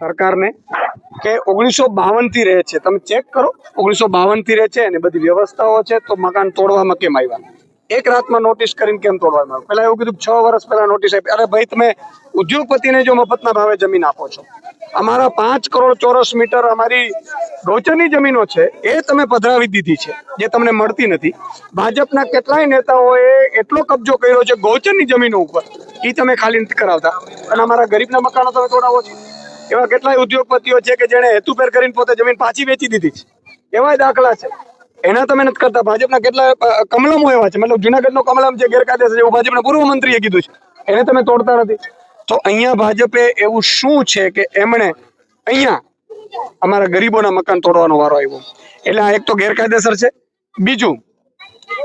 સરકારને કે ઓગણીસો બાવનથી રહે છે. તમે ચેક કરો, ઓગણીસો બાવનથી રહે છે અને બધી વ્યવસ્થાઓ છે તો મકાન તોડવામાં કેમ આવ્યા? એક રાતમાં નોટિસ કરીને કેમ તોડવામાં આવ્યું? પહેલાં એવું કીધું છ વર્ષ પહેલાં નોટિસ આપી. અરે ભાઈ, તમે ઉદ્યોગપતિને જો મફતના ભાવે જમીન આપો છો. અમારા પાંચ કરોડ ચોરસ મીટર અમારી ગૌચરની જમીનો છે, એ તમે પધરાવી દીધી છે, જે તમને મળતી નથી. ભાજપના કેટલાય નેતાઓએ એટલો કબજો કર્યો છે ગૌચરની જમીનો ઉપર. એ તમે ખાલી નથી કરાવતા. અને અમારા ગરીબના મકાનો તમે તોડાવો છો. એવા કેટલાય ઉદ્યોગપતિઓ છે કે જેણે હેતુફેર કરીને પોતે જમીન પાછી વેચી દીધી છે. એવાય દાખલા છે. એના તમે નથી કરતા. ભાજપના કેટલા કમલમો એવા છે. મતલબ જુનાગઢનો કમલમ છે ગેરકાયદેસર એવું ભાજપના પૂર્વ મંત્રીએ કીધું છે. એને તમે તોડતા નથી. તો અહીંયા ભાજપે એવું શું છે કે એમણે અહીંયા અમારા ગરીબોના મકાન તોડવાનો વારો આવ્યો? એટલે આ એક તો ગેરકાયદેસર છે. બીજું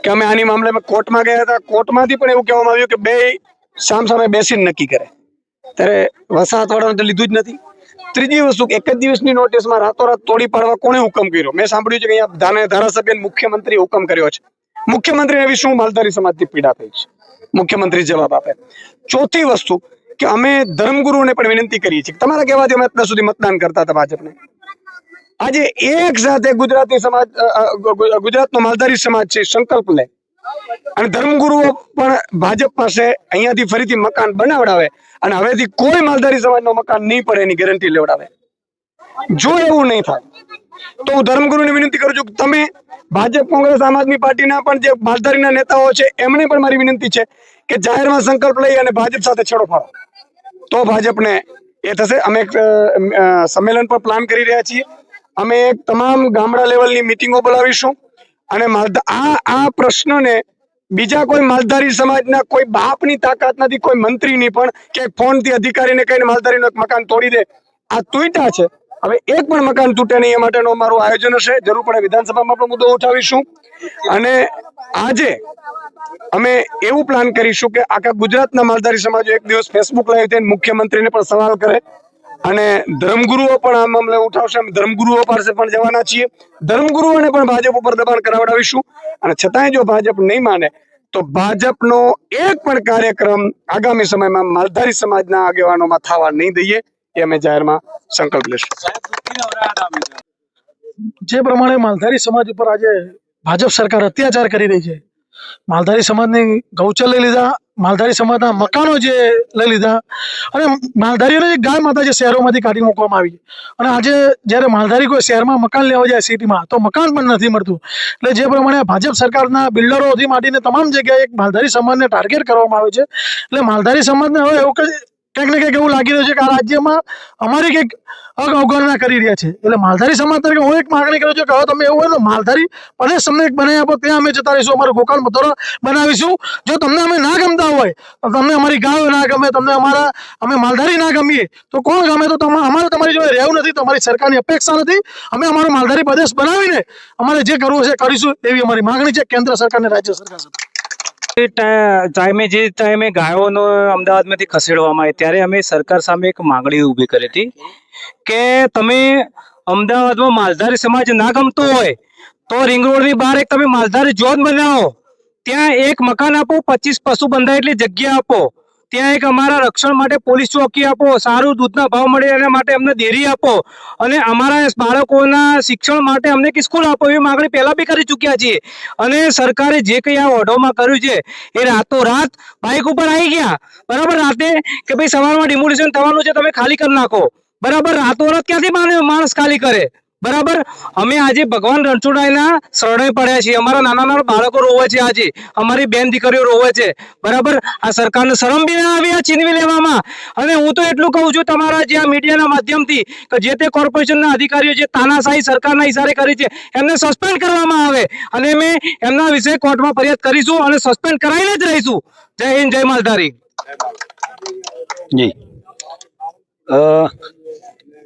કે અમે આની મામલે કોર્ટમાં ગયા હતા. કોર્ટમાંથી પણ એવું કહેવામાં આવ્યું કે બે સામ સામે બેસીને નક્કી કરે. ત્યારે વસાહત વાળાને તો લીધું જ નથી. ત્રીજી વસ્તુ એક જ દિવસની નોટિસમાં રાતોરાત તોડી પાડવા કોણે હુકમ કર્યો? મેં સાંભળ્યું છે કે અહીંયા ધારાસભ્ય મુખ્યમંત્રી હુકમ કર્યો છે. મુખ્યમંત્રી એવી શું માલધારી સમાજની પીડા થઈ છે? મુખ્યમંત્રી જવાબ આપે. ચોથી વસ્તુ કે અમે ધર્મગુરુને પણ વિનંતી કરીએ છીએ તમારા કહેવાથી અમે અત્યાર સુધી મતદાન કરતા હતા ભાજપને. આજે એક સાથે ગુજરાતી સમાજ ગુજરાતનો માલધારી સમાજ છે સંકલ્પ લે અને ધર્મગુરુઓ પણ ભાજપ પાસે અહીંયાથી ફરીથી મકાન બનાવડાવે અને હવેથી કોઈ માલધારી સમાજનો મકાન નહીં પડે એની ગેરંટી લેવડાવે. જો એવું નહીં થાય, તો હું ધર્મગુરુને વિનંતી કરું છું કે તમે ભાજપ કોંગ્રેસ આમ આદમી પાર્ટીના પણ જે માલધારીના નેતાઓ છે એમને પણ મારી વિનંતી છે કે જાહેરમાં સંકલ્પ લઈ અને ભાજપ સાથે છેડો ફાળો તો ભાજપને એ થશે. અમે એક સંમેલન પર પ્લાન કરી રહ્યા છીએ. અમે તમામ ગામડા લેવલની મિટિંગો બોલાવીશું. અને આ આ પ્રશ્નને બીજા કોઈ માલધારી સમાજના કોઈ બાપની તાકાત નથી, કોઈ મંત્રીની પણ કે ફોનથી અધિકારીને કહીને માલધારીનો એક મકાન તોડી દે. આ તૂટ્યા છે. હવે એક પણ મકાન તૂટે નહીં, એ માટેનું અમારું આયોજન હશે. જરૂર પડે વિધાનસભામાં પણ મુદ્દો ઉઠાવીશું. અને આજે અમે એવું પ્લાન કરીશું કે આખા ગુજરાતના માલધારી સમાજો એક દિવસ ફેસબુક લાઈવ થઈને મુખ્યમંત્રીને પણ સવાલ કરે. અને ધર્મગુરુઓ પણ આ મામલે ઉઠાવશે. ધર્મગુરુઓ પાસે પણ જવાના છીએ. ધર્મગુરુઓને પણ ભાજપ ઉપર દબાણ કરાવડાવીશું. અને છતાંય જો ભાજપ નહીં માને, તો ભાજપનો એક પણ કાર્યક્રમ આગામી સમયમાં માલધારી સમાજના આગેવાનોમાં થવા નહીં દઈએ એ અમે જાહેરમાં સંકલ્પ લેશું. જે પ્રમાણે માલધારી સમાજ ઉપર આજે ભાજપ સરકાર અત્યાચાર કરી રહી છે માલધારી સમાજની ગૌચર લઈ લીધા, માલધારી સમાજના મકાનો જે લઈ લીધા અને માલધારીઓને ગાય માતા જે શહેરોમાંથી કાઢી મૂકવામાં આવી અને આજે જ્યારે માલધારી કોઈ શહેરમાં મકાન લેવા જાય સિટીમાં, તો મકાન પણ નથી મળતું. એટલે જે પ્રમાણે ભાજપ સરકારના બિલ્ડરોથી માંડીને તમામ જગ્યાએ એક માલધારી સમાજને ટાર્ગેટ કરવામાં આવે છે. એટલે માલધારી સમાજને હવે એવું કંઈ કંઈક ને કંઈક એવું લાગી રહ્યું છે કે આ રાજ્યમાં અમારી કંઈક અગ અવગણના કરી રહ્યા છે. એટલે માલધારી સમાજ તરીકે હું એક માગણી કરું છું કે હવે તમે એવું હોય તો માલધારી પ્રદેશ તમને એક બનાવી આપો, ત્યાં અમે જતા રહીશું, અમારું ગોકાળ મથોરા બનાવીશું. જો તમને અમે ના ગમતા હોય, તો તમને અમારી ગાયો ના ગમે, તમને અમારા, અમે માલધારી ના ગમીએ, તો કોણ ગમે? તો અમારે તમારી જોડે રહેવું નથી, તમારી સરકારની અપેક્ષા નથી. અમે અમારો માલધારી પ્રદેશ બનાવીને અમારે જે કરવું છે કરીશું, એવી અમારી માગણી છે, કેન્દ્ર સરકાર અને રાજ્ય સરકાર સાથે. ટાઈમે, જે ટાઈમે ગાયોનો અમદાવાદમાંથી ખસેડવામાં આવી, ત્યારે અમે સરકાર સામે એક માંગણી ઊભી કરી હતી કે તમે અમદાવાદમાં માલધારી સમાજ ના ગમતો હોય, તો રિંગ રોડની બહાર એક તમે માલધારી ઝોન બનાવો. ત્યાં એક મકાન આપો, પચીસ પશુ બંધાય એટલી જગ્યા આપો. ત્યાં એક અમારા રક્ષણ માટે પોલીસ ચોકી આપો, સારું દૂધના ભાવ મળે એના માટે અમને ડેરી આપો અને અમારા બાળકોના શિક્ષણ માટે અમને કે સ્કૂલ આપો એવી માંગણી પહેલા બી કરી ચૂક્યા છીએ. અને સરકારે જે કંઈ આ ઓઢોમાં કર્યું છે, એ રાતોરાત બાઇક ઉપર આવી ગયા. બરાબર રાતે કે ભાઈ સવારમાં ડિમોલિશન થવાનું છે, તમે ખાલી કરી નાખો. બરાબર રાતોરાત ક્યાંથી માણસ ખાલી કરે? બરાબર? અમે આજે ભગવાન રણછોડાઈના શરણે પડ્યા છીએ. અમારા નાના નાના બાળકો રોવે છે આજે. અમારી બેન દીકરીઓ રોવે છે. બરાબર? આ સરકારને શરમ બી આવી છીનવી લેવામાં. અને હું તો એટલું કહું છું તમારા જે આ મીડિયાના માધ્યમથી કે જે તે કોર્પોરેશનના અધિકારીઓ જે તાનાશાહી સરકારના ઇશારે કરી છે, એમને સસ્પેન્ડ કરવામાં આવે. અને અમે એમના વિશે કોર્ટમાં ફરિયાદ કરીશું અને સસ્પેન્ડ કરાવીને જ રહીશું. જય હિન્દ, જય માલધારી. જી.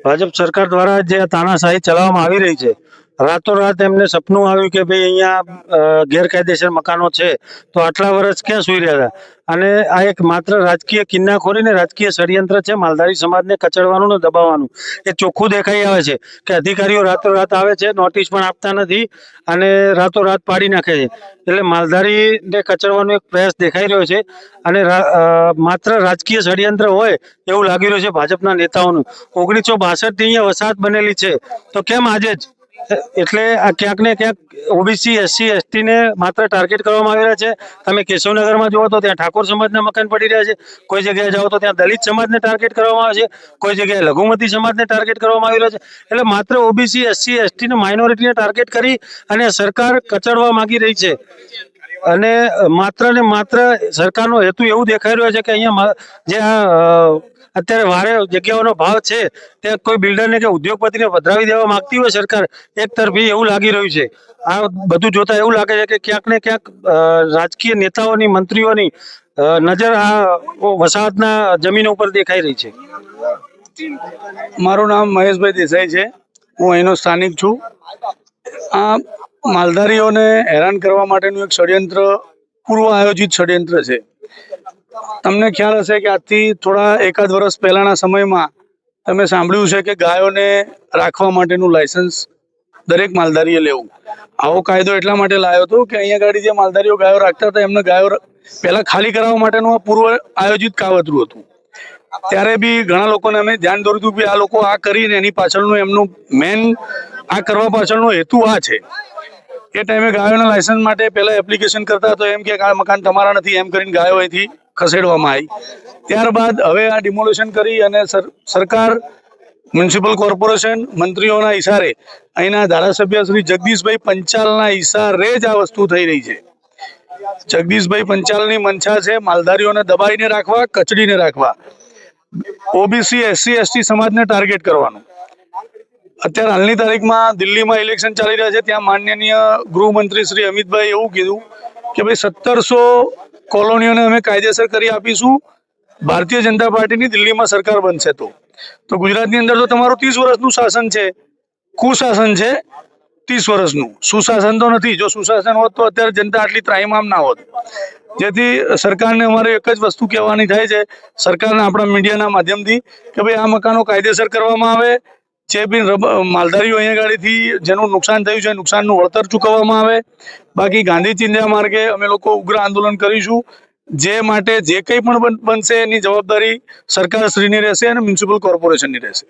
ભાજપ સરકાર દ્વારા જે તાનાશાહી ચલાવવામાં આવી રહી છે રાતોરાત એમને સપનું આવ્યું કે ભાઈ અહીંયા ગેરકાયદેસર મકાનો છે, તો આટલા વર્ષ ક્યાં સુઈ રહ્યા હતા? અને આ એક માત્ર રાજકીય કિન્નાખોરી ને રાજકીય ષડયંત્ર છે, માલધારી સમાજને કચડવાનું ને દબાવવાનું. એ ચોખ્ખું દેખાઈ આવે છે કે અધિકારીઓ રાતોરાત આવે છે, નોટિસ પણ આપતા નથી અને રાતોરાત પાડી નાખે છે. એટલે માલધારીને કચડવાનો એક પ્રયાસ દેખાઈ રહ્યો છે અને માત્ર રાજકીય ષડયંત્ર હોય એવું લાગી રહ્યું છે ભાજપના નેતાઓનું. ઓગણીસો બાસઠથી અહીંયા વસાહત બનેલી છે. તો કેમ આજે જ એટલે આ ક્યાંક ને ક્યાંક ઓબીસી એસસી એસટી ને માત્ર ટાર્ગેટ કરવામાં આવી રહ્યા છે. તમે કેશવનગરમાં જુઓ તો ત્યાં ઠાકોર સમાજના મકાન પડી રહ્યા છે. કોઈ જગ્યાએ જાઓ તો ત્યાં દલિત સમાજને ટાર્ગેટ કરવામાં આવે છે. કોઈ જગ્યાએ લઘુમતી સમાજને ટાર્ગેટ કરવામાં આવી રહ્યો છે. એટલે માત્ર ઓબીસી એસસી એસટી ને માઇનોરિટીને ટાર્ગેટ કરી અને સરકાર કચડવા માંગી રહી છે. અને માત્ર ને માત્ર સરકારનો હેતુ એવું દેખાઈ રહ્યો છે કે અહીંયા જે અત્યારે વારે જગ્યાઓનો ભાવ છે, તે કોઈ બિલ્ડરને કે ઉદ્યોગપતિને વધાવી દેવા માંગતી હોય સરકાર, એક તરફી એવું લાગી રહ્યું છે. આ બધું જોતા એવું લાગે છે કે ક્યાંક ને ક્યાંક રાજકીય નેતાઓની, મંત્રીઓની નજર આ વસાહતના જમીનો ઉપર દેખાઈ રહી છે. મારું નામ મહેશભાઈ દેસાઈ છે. હું અહીંનો સ્થાનિક છું. આ માલધારીઓને હેરાન કરવા માટેનું એક ષડયંત્ર પૂર્વ આયોજિત ષડયંત્ર છે. તમને ખ્યાલ હશે કે આજથી થોડા એકાદ વર્ષ પહેલાના સમયમાં તમે સાંભળ્યું છે કે ગાયોને રાખવા માટેનું લાયસન્સ દરેક માલધારીએ લેવું. આવો કાયદો એટલા માટે લાવ્યો હતો કે અહીંયા ગાડી જે માલધારીઓ ગાયો રાખતા હતા, એમને ગાયો પહેલાં ખાલી કરાવવા માટેનું આ પૂર્વ આયોજિત કાવતરું હતું. ત્યારે બી ઘણા લોકોને અમે ધ્યાન દોર્યું હતું કે આ લોકો આ કરીને એની પાછળનું એમનું મેન, આ કરવા પાછળનો હેતુ આ છે. એ ટાઈમે ગાયોના લાયસન્સ માટે પહેલાં એપ્લિકેશન કરતા તો એમ કે આ મકાન તમારા નથી એમ કરીને ગાયો અહીંથી ખસેડવામાં આવી. ત્યારબાદ હવે આ ડિમોલેશન કરી અને સર- સરકાર મ્યુનિસિપલ કોર્પોરેશન મંત્રીઓના ઈશારે અહીંના ધારાસભ્ય શ્રી જગદીશભાઈ પંચાલના ઇશારે જ આ વસ્તુ થઈ રહી છે. જગદીશભાઈ પંચાલની મંશા છે માલધારીઓને દબાઈને રાખવા, કચડીને રાખવા. ઓબીસી, એસસી, એસટી સમાજને ટાર્ગેટ કરવાનું. અત્યારે હાલની તારીખમાં દિલ્હીમાં ઇલેક્શન ચાલી રહ્યા છે. ત્યાં માનનીય ગૃહમંત્રી શ્રી અમિતભાઈ એવું કીધું કે ભાઈ સત્તરસો કોલોનીઓને અમે કાયદેસર કરી આપીશું. ભારતીય જનતા પાર્ટીની દિલ્હીમાં સરકાર બનશે તો. તો ગુજરાતની અંદર તો તમારું ત્રીસ વર્ષનું શાસન છે. કુશાસન છે ત્રીસ વર્ષનું. સુશાસન તો નથી. જો સુશાસન હોત તો અત્યારે જનતા આટલી ત્રાહીમામ ના હોત. જેથી સરકારને અમારે એક જ વસ્તુ કહેવાની થાય છે. સરકારના આપણા મીડિયાના માધ્યમથી કે ભાઈ આ મકાનો કાયદેસર કરવામાં આવે. જે બી માલધારીઓ અહીંયા ગાડીથી જેનું નુકસાન થયું છે, નુકસાનનું વળતર ચૂકવવામાં આવે. બાકી ગાંધી ચિંધ્યા માર્ગે અમે લોકો ઉગ્ર આંદોલન કરીશું. જે માટે જે કંઈ પણ બનશે એની જવાબદારી સરકારશ્રીની રહેશે અને મ્યુનિસિપલ કોર્પોરેશનની રહેશે.